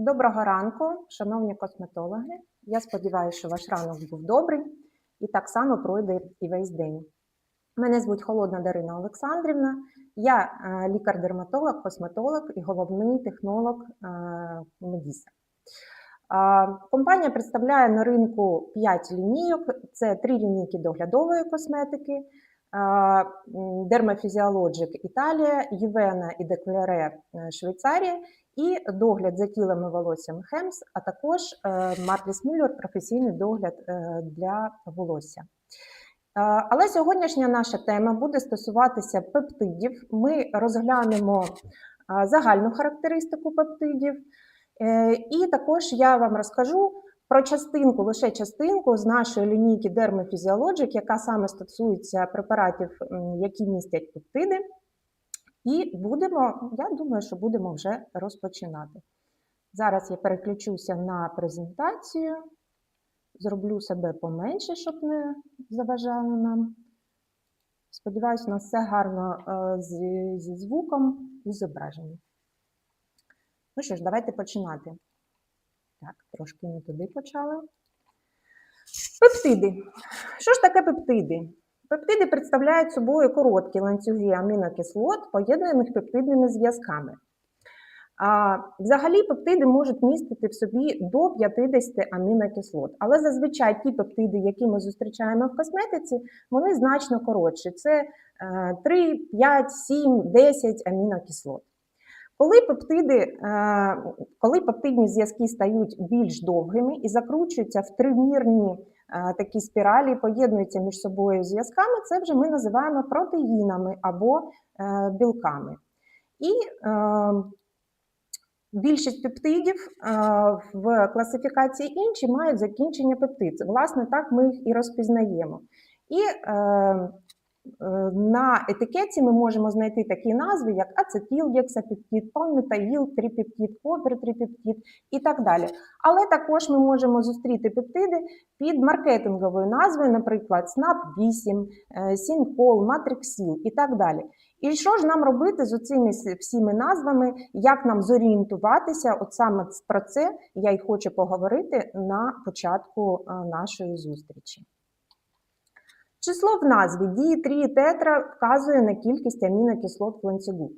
Доброго ранку, шановні косметологи. Я сподіваюся, що ваш ранок був добрий і так само пройде і весь день. Мене звуть Холодна Дарина Олександрівна. Я е, лікар-дерматолог, косметолог і головний технолог е, Медіса. Е, Компанія представляє на ринку 5 лінійок: це 3 лінійки доглядової косметики, Dermaphysiologic Італія, Ювена і Деклере Швейцарія і догляд за тілом і волоссям Хемс, а також Мартліс Мюллер професійний догляд е, для волосся. Е, Але сьогоднішня наша тема буде стосуватися пептидів. Ми розглянемо е, загальну характеристику пептидів, Е, і також я вам розкажу про частинку, лише частинку з нашої лінійки Dermaphysiologic, яка саме стосується препаратів, які містять пептиди. І будемо, я думаю, що будемо вже розпочинати. Зараз я переключуся на презентацію, зроблю себе поменше, щоб не заважало нам. Сподіваюся, у нас все гарно е, зі, зі звуком і зображенням. Ну що ж, давайте починати. Так, трошки не туди почали. Пептиди. Що ж таке пептиди? Пептиди представляють собою короткі ланцюги амінокислот, поєднаних пептидними зв'язками. Взагалі, пептиди можуть містити в собі до 50 амінокислот, але зазвичай ті пептиди, які ми зустрічаємо в косметиці, вони значно коротші. Це е, 3, 5, 7, 10 амінокислот. Коли пептиди, е, коли пептидні зв'язки стають більш довгими і закручуються в тримірні такі спіралі, поєднуються між собою зв'язками, це вже ми називаємо протеїнами або е, білками. І е, більшість пептидів е, в класифікації інші мають закінчення пептид. Власне, так ми їх і розпізнаємо. І е, Е, на етикетці ми можемо знайти такі назви, як ацетил, гексапептид, палмітаїл, трипептид, копер-трипептид і так далі. Але також ми можемо зустріти пептиди під маркетинговою назвою, наприклад, SNAP-8, Сінкол, Матриксіл і так далі. І що ж нам робити з цими всіми назвами, як нам зорієнтуватися? От саме про це я й хочу поговорити на початку е, нашої зустрічі. Число в назві дії тетра вказує на кількість амінокислот в ланцюгу.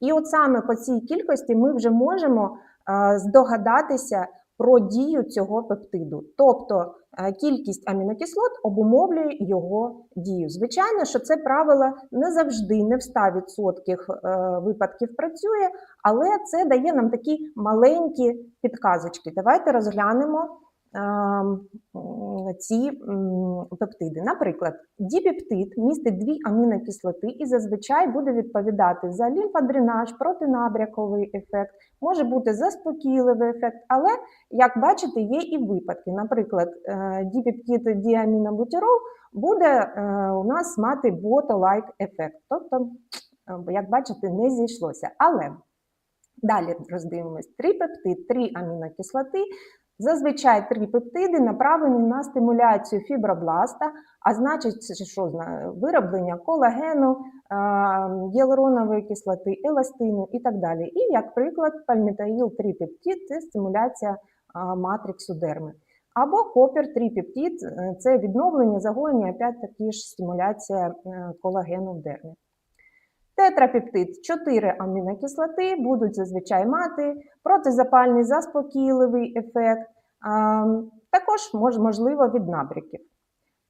І от саме по цій кількості ми вже можемо е, здогадатися про дію цього пептиду. Тобто е, кількість амінокислот обумовлює його дію. Звичайно, що це правило не завжди, не в 100% е, випадків працює, але це дає нам такі маленькі підказочки. Давайте розглянемо ці пептиди. Наприклад, діпептид містить дві амінокислоти і зазвичай буде відповідати за лімфодренаж, протинабряковий ефект, може бути заспокійливий ефект, але, як бачите, є і випадки. Наприклад, е, діпептид діамінобутірол буде е, у нас мати бото-лайк ефект. Тобто, е, як бачите, не зійшлося. Але далі роздивимось трипептид, три амінокислоти. Зазвичай трипептиди направлені на стимуляцію фібробласта, а значить, що вироблення колагену, гіалуронової кислоти, еластину і так далі. І, як приклад, пальмітаїл трипептид це стимуляція матриксу дерми. Або копер трипептид – це відновлення загоєння, опять таки ж стимуляція е, колагену в дермі. Тетрапептид 4 амінокислоти будуть зазвичай мати протизапальний заспокійливий ефект, також можливо від набряків.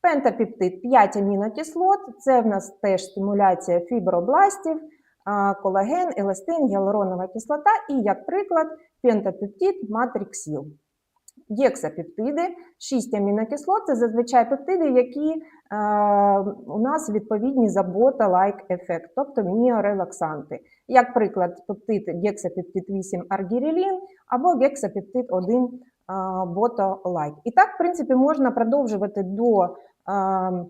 Пентапептид 5 амінокислот це в нас теж стимуляція фібробластів, колаген, еластин, гіалуронова кислота і, як приклад, пентапептид матриксіл. Гексапептиди, 6 амінокислот це зазвичай пептиди, які е, у нас відповідні за бота-лайк ефект, тобто міорелаксанти. Як приклад, пептид гексапептид 8 аргірелін або гексапептид 1 бото-лайк. І так, в принципі, можна продовжувати до, е,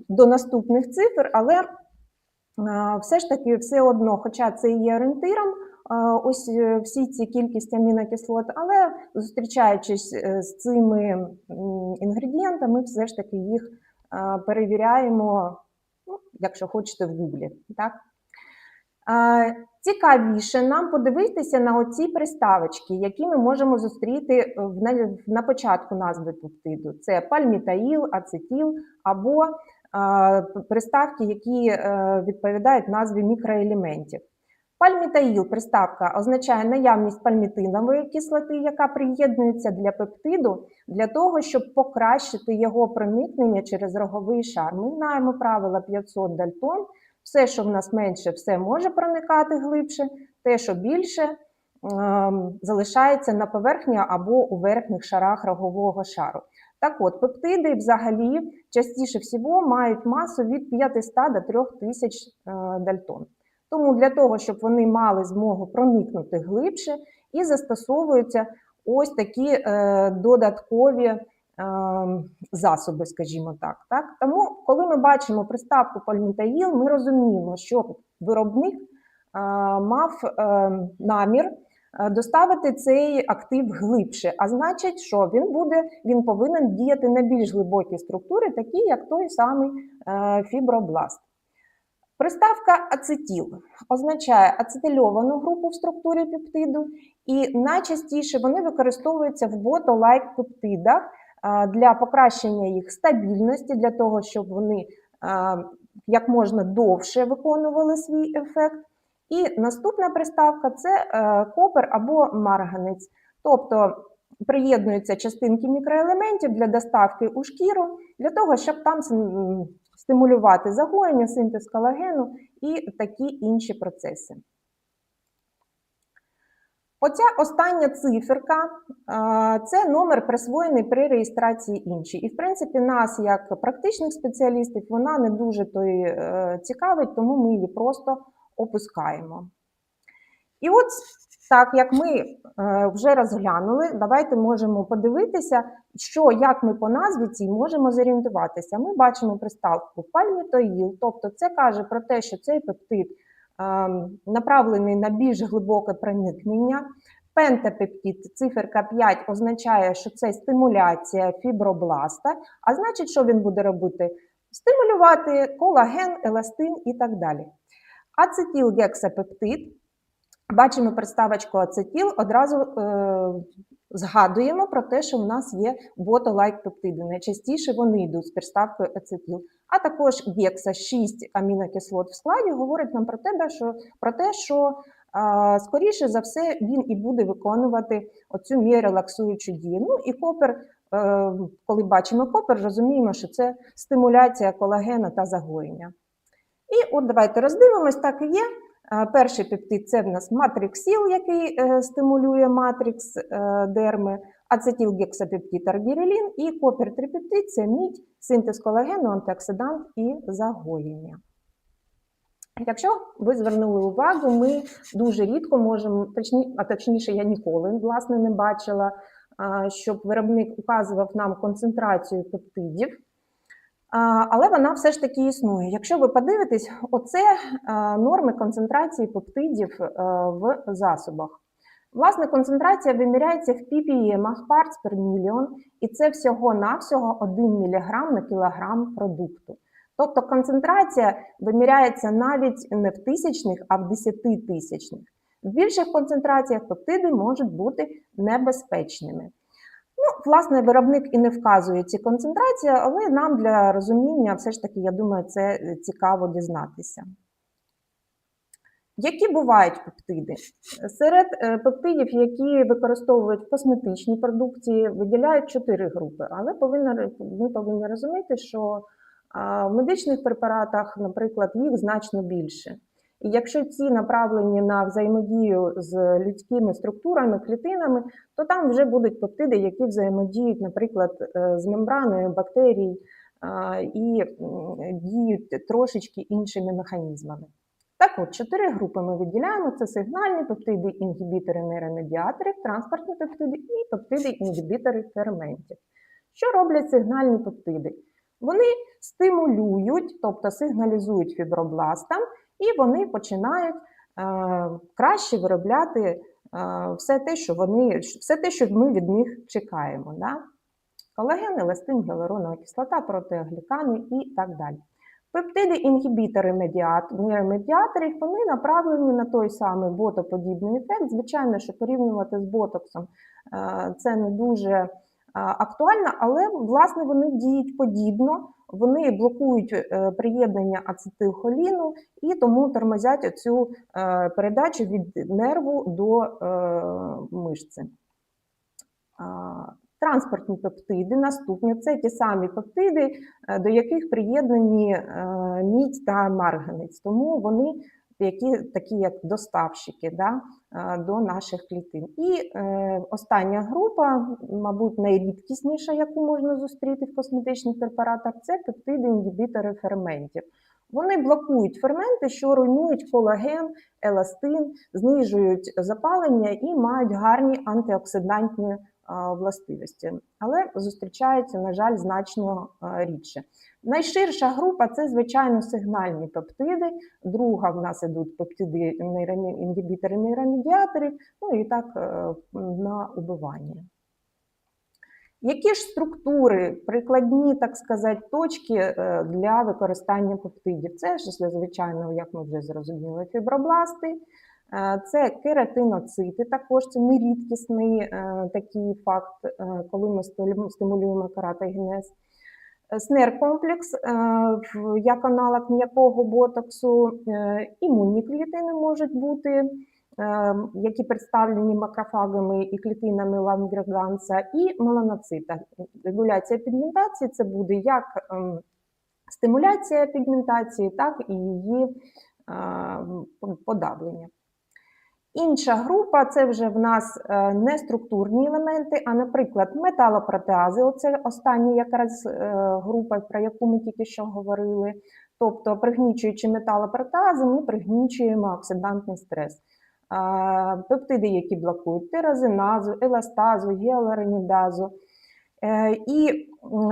до наступних цифр, але е, все ж таки все одно, хоча це є орієнтиром ось е, всі ці кількість амінокислот, але зустрічаючись е, з цими інгредієнтами, все ж таки їх перевіряємо, ну, якщо хочете, в Гуглі. Так? Цікавіше нам подивитися на оці приставочки, які ми можемо зустріти на, початку назви пептиду. Це пальмітаїл, ацетіл або приставки, які е, відповідають назві мікроелементів. Пальмітаїл приставка означає наявність пальмітинової кислоти, яка приєднується для пептиду для того, щоб покращити його проникнення через роговий шар. Ми знаємо правила 500 дальтон. Все, що в нас менше, все може проникати глибше, те, що більше, ем, залишається на поверхні або у верхніх шарах рогового шару. Так от, пептиди взагалі частіше всього мають масу від 500 до 3000 е, дальтон. Тому для того, щоб вони мали змогу проникнути глибше, і застосовуються ось такі е, додаткові е, засоби, скажімо так, так. Тому, коли ми бачимо приставку пальмітаїл, ми розуміємо, що виробник е, мав е, намір е, доставити цей актив глибше. А значить, що він буде, він повинен діяти на більш глибокі структури, такі як той самий е, фібробласт. Приставка ацетіл означає ацетильовану групу в структурі пептиду, і найчастіше вони використовуються в ботолайк пептидах для покращення їх стабільності, для того, щоб вони як можна довше виконували свій ефект. І наступна приставка це е, копер або марганець. Тобто приєднуються частинки мікроелементів для доставки у шкіру, для того, щоб там стимулювати загоєння, синтез колагену і такі інші процеси. Оця остання циферка це номер присвоєний при реєстрації іншій. І, в принципі, нас, як практичних спеціалістів, вона не дуже то е, цікавить, тому ми її просто опускаємо. І от так як ми е, вже розглянули, давайте можемо подивитися, що як ми по назві цій можемо зорієнтуватися. Ми бачимо приставку пальмітоїл, тобто це каже про те, що цей пептид ем, направлений на більш глибоке проникнення. Пентапептид, циферка 5 означає, що це стимуляція фібробласта, а значить, що він буде робити? Стимулювати колаген, еластин і так далі. Ацетилгексапептид Бачимо приставочку ацетіл, одразу е, згадуємо про те, що в нас є ботолайк пептиди. Найчастіше вони йдуть з приставкою ацетіл. А також гекса 6 амінокислот в складі говорить нам про те, що, про те, що скоріше за все він і буде виконувати оцю мірелаксуючу дію. Ну і копер, е, коли бачимо копер, розуміємо, що це стимуляція колагена та загоєння. І от давайте роздивимось, так і є. Перший пептид це в нас матриксіл, який е, стимулює матрикс е, дерми, ацетилгексапептид аргірелін і копер-трипептид це мідь, синтез колагену, антиоксидант і загоєння. Якщо ви звернули увагу, ми дуже рідко можемо, точні, а точніше, я ніколи власне не бачила, щоб виробник указував нам концентрацію пептидів але вона все ж таки існує. Якщо ви подивитесь, оце норми концентрації пептидів е, в засобах. Власне, концентрація виміряється в ppm parts per million, і це всього-навсього 1 мг на кілограм продукту. Тобто концентрація виміряється навіть не в тисячних, а в десятитисячних. В більших концентраціях пептиди можуть бути небезпечними. Ну, власне, виробник і не вказує ці концентрації, але нам для розуміння, все ж таки, я думаю, це е, цікаво дізнатися. Які бувають пептиди? Серед е, пептидів, які використовують в косметичній продукції, виділяють чотири групи, але повинні, ми повинні розуміти, що в медичних препаратах, наприклад, їх значно більше. І якщо ці направлені на взаємодію з людськими структурами, клітинами, то там вже будуть пептиди, які взаємодіють, наприклад, е, з мембраною бактерій і діють трошечки іншими механізмами. Так от, чотири групи ми виділяємо: це сигнальні пептиди, інгібітори нейромедіаторів, транспортні пептиди і пептиди-інгібітори ферментів. Що роблять сигнальні пептиди? Вони стимулюють, тобто сигналізують фібробластам і вони починають е, краще виробляти е, все те, що вони, все те, що ми від них чекаємо. Да? Колаген, еластин, гіалуронова кислота, протеоглікани і так далі. Пептиди інгібітори медіат- нейромедіаторів, вони направлені на той самий ботоподібний ефект. Звичайно, що порівнювати з ботоксом е, це не дуже актуально, але власне вони діють подібно. Вони блокують е, приєднання ацетилхоліну і тому тормозять цю передачу від нерву до е, мишці. Транспортні пептиди наступні це ті самі пептиди, е, до яких приєднані е, мідь та марганець, тому вони які, такі як доставщики да, е, до наших клітин. І е, остання група, мабуть, найрідкісніша, яку можна зустріти в косметичних препаратах, це пептиди-інгібітори ферментів. Вони блокують ферменти, що руйнують колаген, еластин, знижують запалення і мають гарні антиоксидантні властивості, але зустрічаються, на жаль, значно рідше. Найширша група це, звичайно, сигнальні пептиди. Друга в нас ідуть пептиди інгібітори нейромедіаторів, ну і так е, на убивання. Які ж структури, прикладні, так сказати, точки е, для використання пептидів? Це ж, звичайно, як ми вже зрозуміли, фібробласти, е, це кератиноцити, також це нерідкісний е, такий факт, е, коли ми стимулюємо каратогенез. СНЕР-комплекс, е, як аналог м'якого ботоксу, імунні клітини можуть бути, які представлені макрофагами і клітинами Лангерганса, і меланоцита. Регуляція пігментації це буде як ем, стимуляція пігментації, так і її е, подавлення. Інша група це вже в нас е, не структурні елементи, а, наприклад, металопротеази. Оце остання якраз е, група, про яку ми тільки що говорили. Тобто, пригнічуючи металопротеази, ми пригнічуємо оксидантний стрес. Пептиди, які блокують тиразиназу, еластазу, гіалуронідазу. Е, І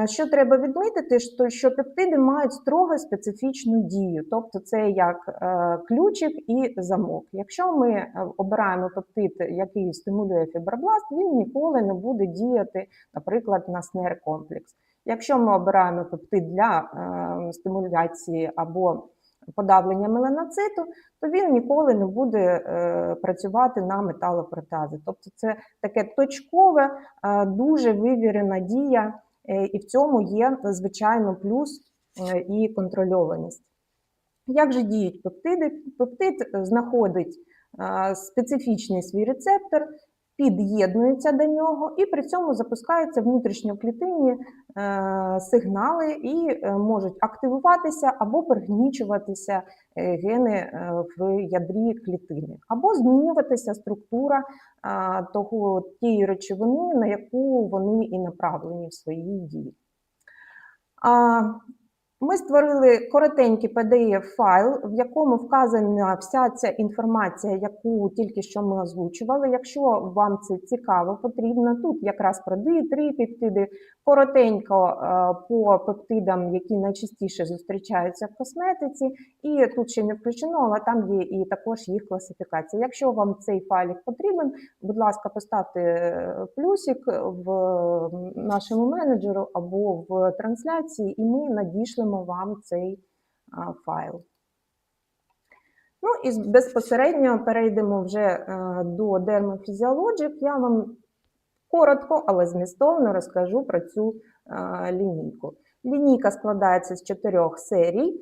що треба відмітити, що- пептиди мають строго специфічну дію, тобто це як е, ключик і замок. Якщо ми е, обираємо пептид, який стимулює фібробласт, він ніколи не буде діяти, наприклад, на снер-комплекс. Якщо ми обираємо пептид для стимуляції або подавлення меланоциту, то він ніколи не буде е, працювати на металопротази. Тобто це таке точкове, е, дуже вивірена дія, е, і в цьому є, звичайно, плюс і контрольованість. Як же діють пептиди? Пептид знаходить специфічний свій рецептор, під'єднується до нього, і при цьому запускаються внутрішньоклітинні е, сигнали і е, можуть активуватися або пригнічуватися е, гени в ядрі клітини, або змінюватися структура того тієї речовини, на яку вони і направлені в своїй дії. Ми створили коротенький PDF-файл, в якому вказана вся ця інформація, яку тільки що ми озвучували. Якщо вам це цікаво, потрібно тут якраз про ди-3 пептиди, коротенько е, по пептидам, які найчастіше зустрічаються в косметиці, і тут ще не включено, але там є і також їх класифікація. Якщо вам цей файлик потрібен, будь ласка, поставте е, плюсик в нашому менеджеру або в трансляції, і ми надішлемо вам цей файл. Ну і безпосередньо перейдемо вже е, до Dermaphysiologic. Я вам коротко, але змістовно розкажу про цю е, лінійку. Лінійка складається з чотирьох серій. Е,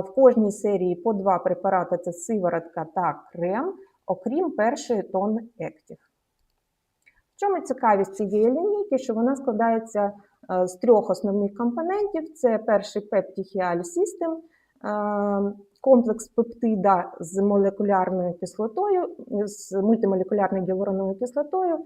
В кожній серії по два препарати це сиворотка та крем, окрім першої тон Active. В чому цікавість цієї лінійки, що вона складається з трьох основних компонентів: це перший пептіхіаль System, е, комплекс пептида з молекулярною кислотою, з мультимолекулярною гіалуроновою кислотою,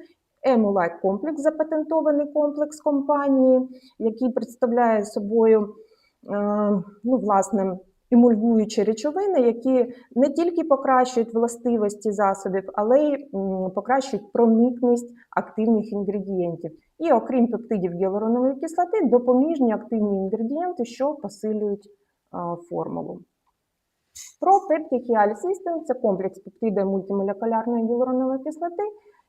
Емулайк комплекс, запатентований комплекс компанії, який представляє собою е, ну, власне, емульгуючі речовини, які не тільки покращують властивості засобів, але й покращують проникність активних інгредієнтів. І окрім пептидів гіалуронової кислоти, допоміжні активні інгредієнти, що посилюють формулу. Про System – це комплекс пептида мультимолекулярної гіалуронової кислоти.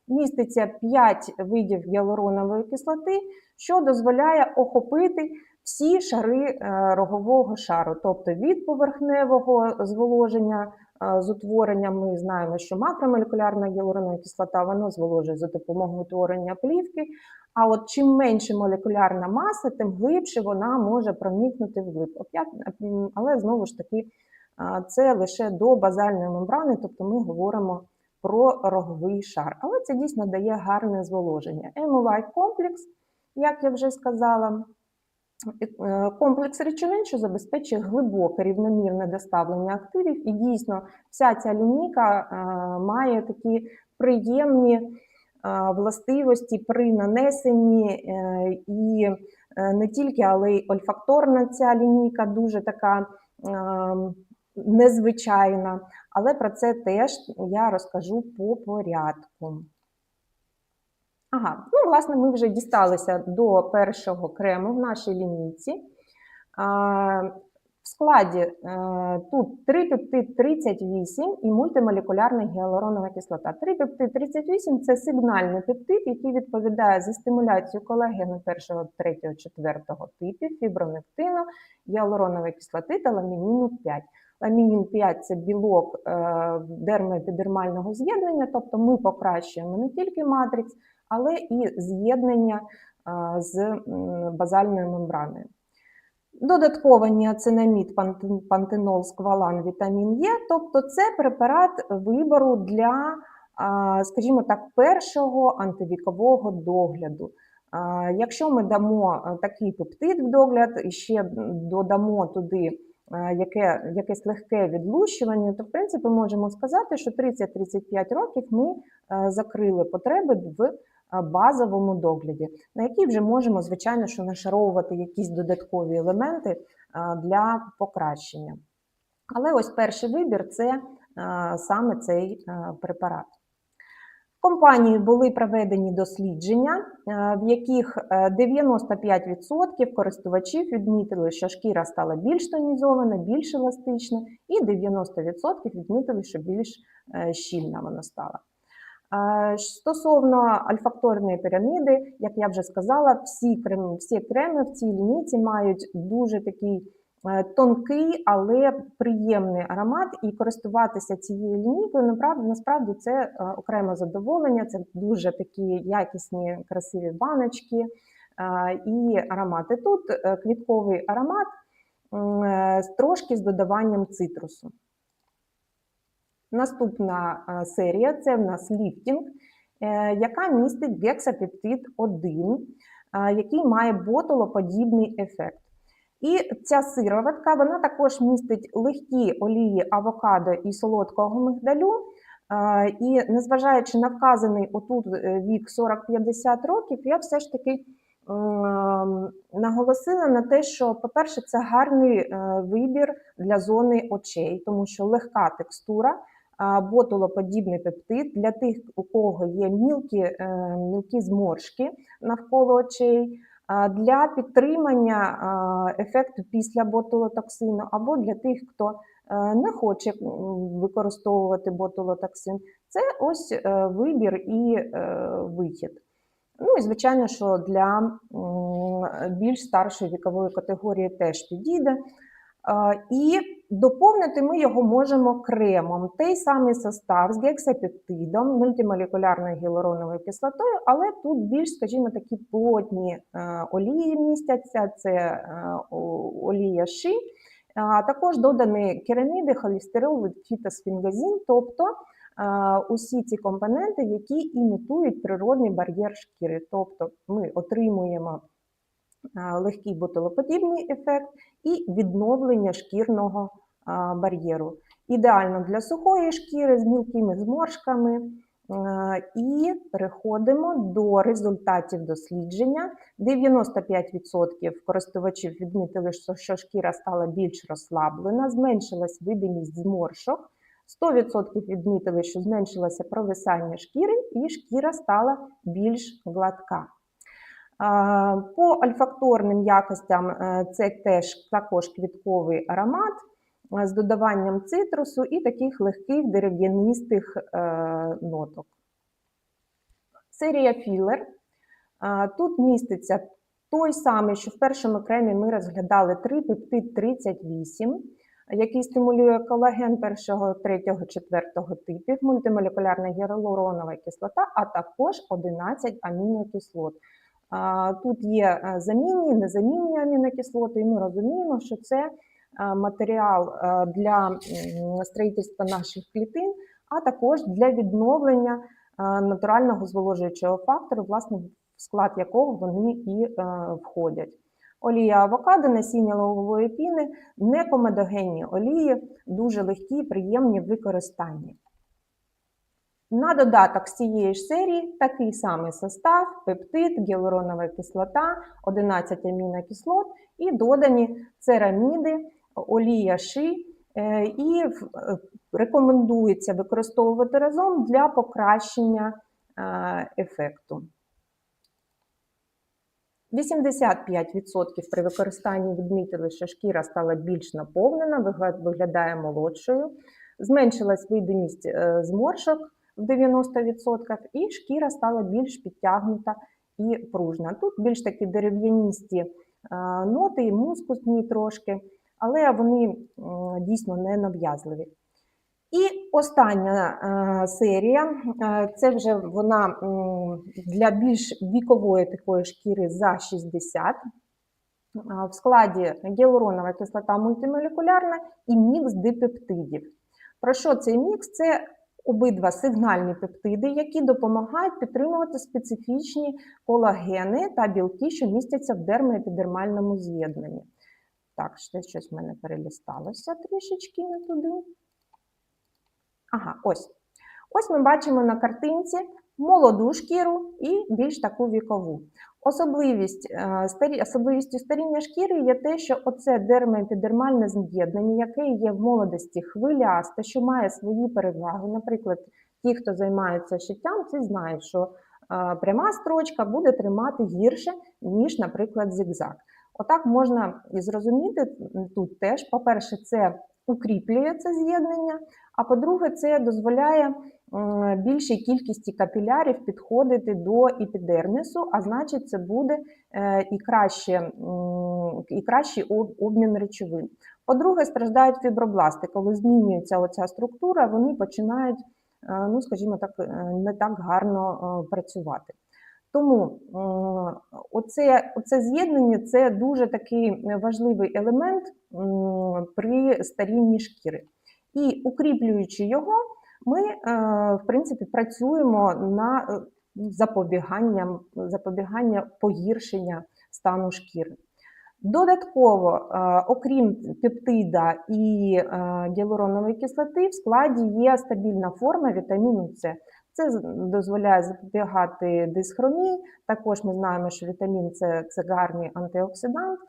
Міститься 5 видів гіалуронової кислоти, що дозволяє охопити всі шари е, рогового шару, тобто від поверхневого зволоження з утворенням, ми знаємо, що макромолекулярна гіалуронова кислота воно зволожує за допомогою утворення плівки. А от чим менше молекулярна маса, тим глибше вона може проникнути вглиб. Але знову ж таки, це лише до базальної мембрани, тобто ми говоримо про роговий шар. Але це дійсно дає гарне зволоження. Емулайт комплекс, як я вже сказала, комплекс речовин, що забезпечує глибоке рівномірне доставлення активів. І дійсно вся ця лінійка е, має такі приємні е, властивості при нанесенні е, і е, не тільки, але й ольфакторна ця лінійка дуже така е, незвичайна. Але про це теж я розкажу по порядку. Ага, ну, власне, ми вже дісталися до першого крему в нашій лінійці. В складі е, тут трипептид 38 і мультимолекулярна гіалуронова кислота. Трипептид 38 це сигнальний пептид, який відповідає за стимуляцію колагену 1, 3, 4 типів, фібронектину, гіалуронової кислоти та ламініну 5. Ламінін 5 це білок е, дермоепідермального з'єднання, тобто ми покращуємо не тільки матрикс, але і з'єднання е, з базальною мембраною. Додатково ніацинамід, пантенол, сквалан, вітамін Е, тобто це препарат вибору для, скажімо так, першого антивікового догляду. Якщо ми дамо такий пептид в догляд і ще додамо туди яке, якесь легке відлущування, то в принципі можемо сказати, що 30-35 років ми е, закрили потреби в е, базовому догляді, на який вже можемо, звичайно, що нашаровувати якісь додаткові елементи е, для покращення. Але ось перший вибір це е, саме цей е, препарат. В компанії були проведені дослідження, е, в яких е, 95% користувачів відмітили, що шкіра стала більш тонізована, більш еластична, і 90% відмітили, що більш е, щільна вона стала. Е, Стосовно альфакторної піраміди, як я вже сказала, всі креми, всі креми в цій лінійці мають дуже такий е, тонкий, але приємний аромат, і користуватися цією лінійкою насправді це е, окреме задоволення. Це дуже такі якісні, красиві баночки і аромати. Тут квітковий аромат трошки з додаванням цитрусу. Наступна е, серія це в нас ліфтінг, е, яка містить гексапептид 1, е, який має ботулоподібний ефект. І ця сироватка вона також містить легкі олії авокадо і солодкого мигдалю. І незважаючи на вказаний отут вік 40-50 років, я все ж таки ем, наголосила на те, що, по-перше, це гарний вибір для зони очей, тому що легка текстура, ботулоподібний пептид для тих, у кого є мілкі, е, мілкі зморшки навколо очей, для підтримання ефекту після ботулотоксину, або для тих, хто е, не хоче використовувати ботулотоксин. Це ось е, вибір і вихід. Ну і звичайно, що для більш старшої вікової категорії теж підійде. І доповнити ми його можемо кремом. Той самий состав з гексапептидом, мультимолекулярною гіалуроновою кислотою, але тут більш, скажімо, такі плотні е, олії містяться, це е, олія ши, а також додані кераміди, холестерол, фітосфінгазін, тобто е, усі ці компоненти, які імітують природний бар'єр шкіри. Тобто ми отримуємо легкий ботулоподібний ефект і відновлення шкірного бар'єру. Ідеально для сухої шкіри з мілкими зморшками. Е, І переходимо до результатів дослідження. 95% користувачів відмітили, що шкіра стала більш розслаблена, зменшилась видимість зморшок. 100% відмітили, що зменшилося провисання шкіри, і шкіра стала більш гладка. По ольфакторним якостям е, це теж також квітковий аромат е, з додаванням цитрусу і таких легких дерев'янистих е, ноток. Серія філер. Тут міститься Той самий, що в першому кремі ми розглядали трипептид 38, який стимулює колаген першого, третього, четвертого типів, мультимолекулярна гіалуронова кислота, а також 11 амінокислот. Тут є е, замінні, незамінні амінокислоти, і ми розуміємо, що це е, матеріал е, для строїтельства наших клітин, а також для відновлення натурального зволожуючого фактору, власне, в склад якого вони і входять. Олія авокадо, насіння лавової піни, некомедогенні олії, дуже легкі, приємні в використанні. На додаток з цієї ж серії такий самий состав, пептид, гіалуронова кислота, 11 амінокислот і додані цераміди, олія ши, е, і е, рекомендується використовувати разом для покращення е, ефекту. 85% при використанні відмітили, що шкіра стала більш наповнена, вигля- виглядає молодшою, зменшилась видимість зморшок в 90%, і шкіра стала більш підтягнута і пружна. Тут більш такі дерев'яністі е, ноти, і мускусні трошки, але вони дійсно не нав'язливі. І остання е, серія е, це вже вона для більш вікової такої шкіри за 60. В складі гіалуронова кислота мультимолекулярна і мікс дипептидів. Про що цей мікс? Це обидва сигнальні пептиди, які допомагають підтримувати специфічні колагени та білки, що містяться в дермоепідермальному з'єднанні. Так, ще щось в мене перелісталося трішечки не туди. Ага, ось. Ось ми бачимо на картинці молоду шкіру і більш таку вікову. Особливість, е, старі, особливістю старіння шкіри є те, що оце дермоепідермальне з'єднання, яке є в молодості хвилясте, що має свої переваги. Наприклад, ті, хто займається шиттям, ці знають, що е, пряма строчка буде тримати гірше, ніж, наприклад, зігзаг. Отак можна і зрозуміти тут теж, по-перше, це укріплює це з'єднання, а по-друге, це дозволяє більшій кількості капілярів підходити до епідермісу, а значить, це буде е, і, краще, і кращий обмін речовин. По-друге, страждають фібробласти. Коли змінюється оця структура, вони починають, е, ну скажімо так, е, не так гарно е, працювати. Тому оце, оце з'єднання це дуже такий важливий елемент при старінні шкіри. І укріплюючи його, ми, е, в принципі, працюємо на е, запобіганням, запобігання погіршення стану шкіри. Додатково, е, окрім пептида і гіалуронової кислоти, в складі є стабільна форма вітаміну С. Це дозволяє запобігати дисхромії. Також ми знаємо, що вітамін С це гарний антиоксидант.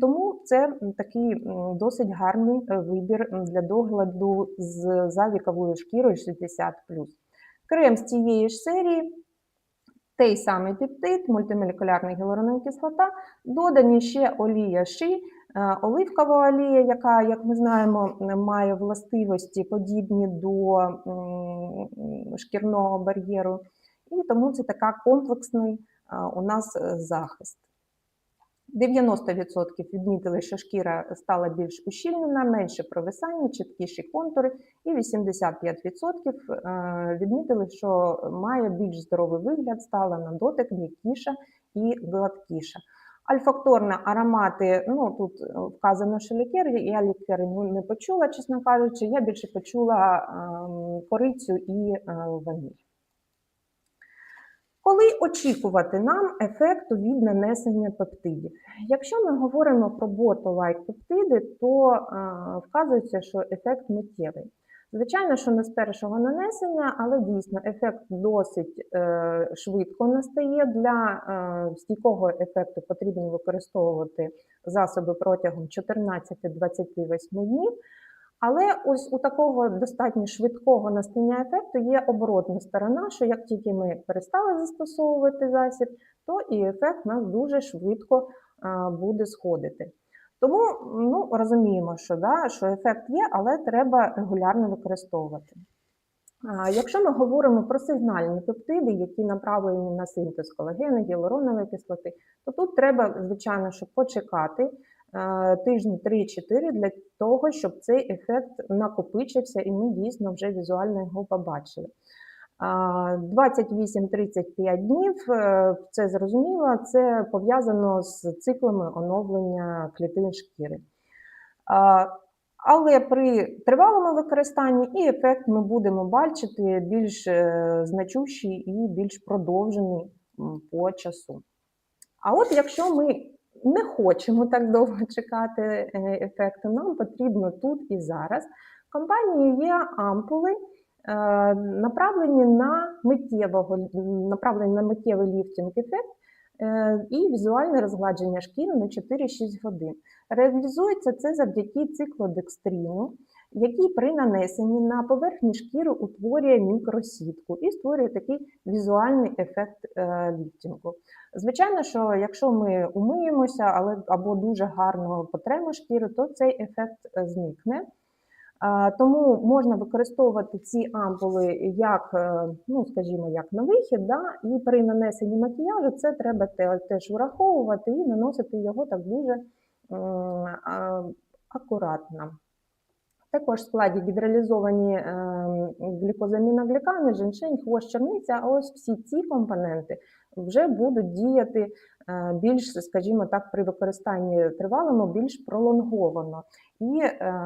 Тому це такий досить гарний е, вибір для догляду з за віковою шкірою 60 Крем з цієї ж серії, той самий пептид, мультимолекулярна гіалуронова кислота, додані ще олія ши, е, оливкова олія, яка, як ми знаємо, має властивості подібні до шкірного бар'єру. І тому це така комплексний е, у нас захист. 90% відмітили, що шкіра стала більш ущільнена, менше провисання, чіткіші контури, і 85% е, відмітили, що має більш здоровий вигляд, стала на дотик м'якіша і гладкіша. Альфакторні аромати, ну тут е, вказано, що лікер, я лікери ну, не почула, чесно кажучи, я більше почула ем, корицю і е, ваніль. Коли очікувати нам ефекту від нанесення пептидів? Якщо ми говоримо про боту-лайк пептиди, то е, вказується, що ефект миттєвий. Звичайно, що не з першого нанесення, але дійсно ефект досить е, швидко настає. Для е, стійкого ефекту потрібно використовувати засоби протягом 14-28 днів. Але ось у такого достатньо швидкого настання ефекту є оборотна сторона, що як тільки ми перестали застосовувати засіб, то і ефект нас дуже швидко а, буде сходити. Тому ну, розуміємо, що, да, що ефект є, але треба регулярно використовувати. Якщо ми говоримо про сигнальні пептиди, які направлені на синтез колагену, гіалуронової кислоти, то тут треба, звичайно, щоб почекати е, тижні 3-4 для того, щоб цей ефект накопичився і ми дійсно вже візуально його побачили. 28-35 днів е, це зрозуміло, це пов'язано з циклами оновлення клітин шкіри. Але при тривалому використанні і ефект ми будемо бачити більш е, значущий і більш продовжений по часу. А от якщо ми не хочемо так довго чекати е, ефекту, нам потрібно тут і зараз. В компанії є ампули, е, направлені на миттєвого, направлені на миттєвий ліфтинг ефект е, і візуальне розгладження шкіри на 4-6 годин. Реалізується це завдяки циклодекстрину, який при нанесенні на поверхні шкіри утворює мікросітку і створює такий візуальний ефект е, ліфтингу. Звичайно, що якщо ми умиємося але, або дуже гарно потремо шкіру, то цей ефект е, зникне. Тому можна використовувати ці ампули як, е, ну скажімо, як на вихід, да? і при нанесенні макіяжу це треба теж враховувати і наносити його так дуже акуратно. Також в складі гідролізовані е, глікозаміноглікани, женьшень, хвощ, черниця, а ось всі ці компоненти вже будуть діяти е, більш, скажімо так, при використанні тривалому, більш пролонговано і е,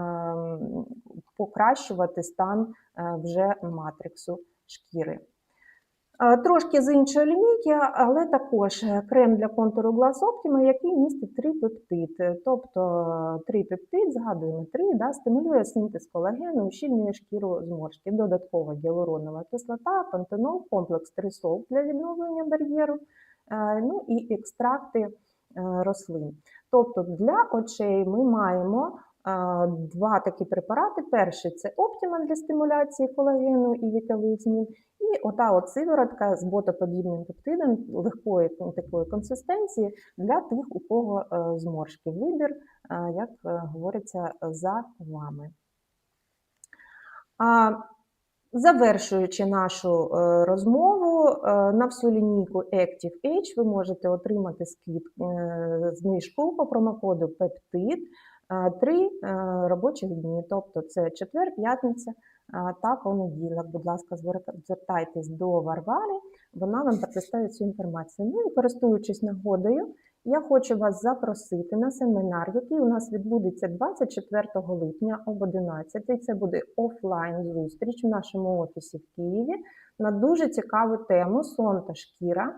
покращувати стан вже матриксу шкіри. Трошки з іншої лінійки, але також е, крем для контуру Glass Optima, який містить трипептид. Е, Тобто е, трипептид, згадуємо три, да, стимулює синтез колагену, ущільнює шкіру зморшки. Додатково гіалуронова кислота, пантенол, комплекс трисол для відновлення бар'єру, ну і екстракти рослин. Тобто для очей ми маємо два такі препарати. Перший це Optima для стимуляції колагену і вікових і ота от сиворотка з ботоподібним пептидом легкої ну, такої консистенції для тих, у кого е, зморшки. Вибір, е, як е, говориться, за вами. Завершуючи нашу розмову, на всю лінійку Active Age ви можете отримати знижку по промокоду Пептид три е, робочих дні, тобто це четвер, п'ятниця та понеділок. Будь ласка, звер- звертайтесь до Варвари, вона вам представить цю інформацію. Ну і користуючись нагодою, я хочу вас запросити на семінар, який у нас відбудеться 24 липня об 11. Це буде офлайн зустріч в нашому офісі в Києві на дуже цікаву тему сон та шкіра.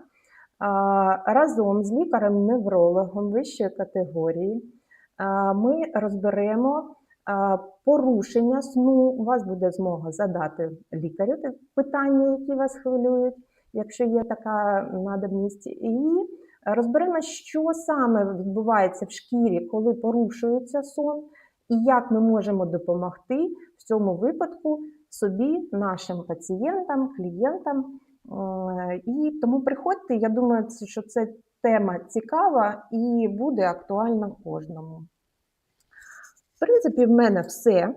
Разом з лікарем-неврологом вищої категорії ми розберемо порушення сну. У вас буде змога задати лікарю питання, які вас хвилюють, якщо є така надобність. І Розберемо, що саме відбувається в шкірі, коли порушується сон, і як ми можемо допомогти в цьому випадку собі, нашим пацієнтам, клієнтам. Е, І тому приходьте, я думаю, що це тема цікава і буде актуальна кожному. В принципі, в мене все.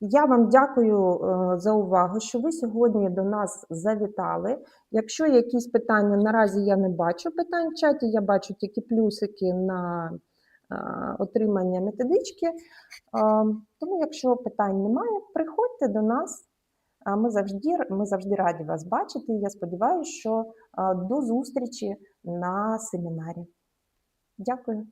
Я вам дякую е, за увагу, що ви сьогодні до нас завітали. Якщо якісь питання, наразі я не бачу питань в чаті, я бачу тільки плюсики на е, отримання методички. Е, Тому, якщо питань немає, приходьте до нас. Ми завжди, ми завжди раді вас бачити. Я сподіваюся, що до зустрічі на семінарі. Дякую.